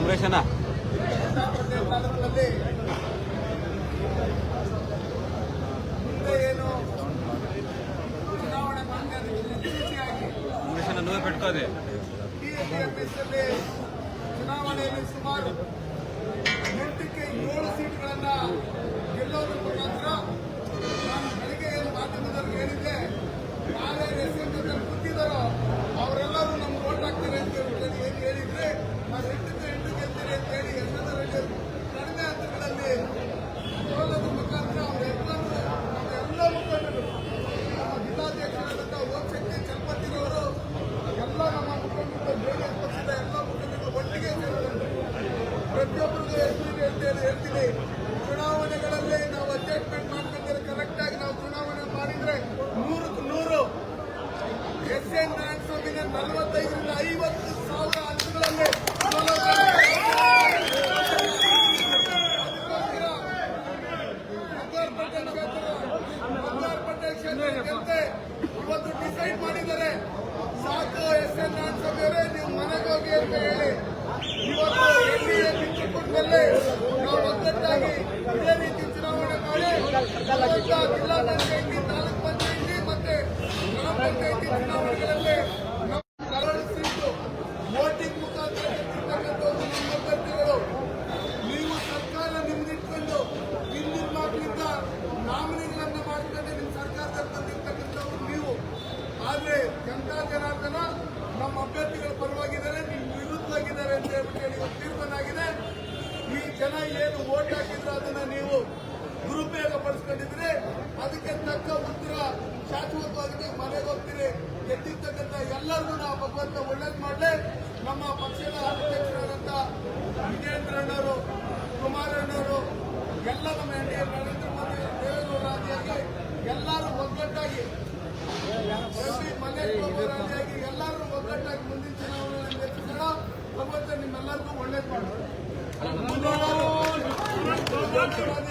ಕುಮರೇಶನ ಕುಮರೇಶನ ನೋವು ಪೆಟ್ಕೋದೆ ಚುನಾವಣೆಯಲ್ಲಿ ಸುಮಾರು ಎಂಟಕ್ಕೆ ಏಳು ಸೀಟ್ಗಳನ್ನ ಪ್ರತಿಯೊಬ್ಬರಿಗೂ ಎದುರಿದೆ ಅಂತ ಹೇಳಿ ಹೇಳ್ತೀನಿ. ಚುನಾವಣೆಗಳಲ್ಲಿ ನಾವು ಅಡ್ಜಸ್ಟ್ಮೆಂಟ್ ಮಾಡ್ಕೊಂಡ್ರೆ ಕರೆಕ್ಟ್ ಆಗಿ ನಾವು ಚುನಾವಣೆ ಮಾಡಿದ್ರೆ ನೂರಕ್ಕೆ ನೂರು. ಎಸ್ ಎನ್ ನಾರಾಯಣ ಸ್ವಾಮಿನ ನಲವತ್ತೈದರಿಂದ ಐವತ್ತು ಸಾವಿರ ಹಂತಗಳಲ್ಲಿ ಇವತ್ತು ಡಿಸೈಡ್ ಮಾಡಿದ್ದಾರೆ. ಸಾಕು ಎಸ್ ಎನ್ ನಾರಾಯಣ ಸ್ವಾಮಿ ಅವರೇ ನೀವು ಮನೆಗೆ ಹೋಗಿ ಅಂತ ಹೇಳಿ. First. ಜನ ಏನು ಓಟ್ ಹಾಕಿದ್ರು ಅದನ್ನ ನೀವು ದುರುಪಯೋಗ ಪಡಿಸ್ಕೊಂಡಿದ್ರೆ ಅದಕ್ಕೆ ತಕ್ಕ ಉತ್ತರ ಶಾಶ್ವತವಾಗಿ ನೀವು ಮನೆಗೆ ಹೋಗ್ತೀರಿ. ಎದ್ದಿರ್ತಕ್ಕಂಥ ಎಲ್ಲರಿಗೂ ನಾವು ಭಗವಂತ ಒಳ್ಳೇದು ಮಾಡಲಿ. ನಮ್ಮ ಪಕ್ಷದ ಅಧ್ಯಕ್ಷರಾದಂಥ ವಿಜೇಂದ್ರಣ್ಣವರು ಕುಮಾರಣ್ಣವರು ಎಲ್ಲ ನಮ್ಮ ಎನ್ ಡಿ Thank you.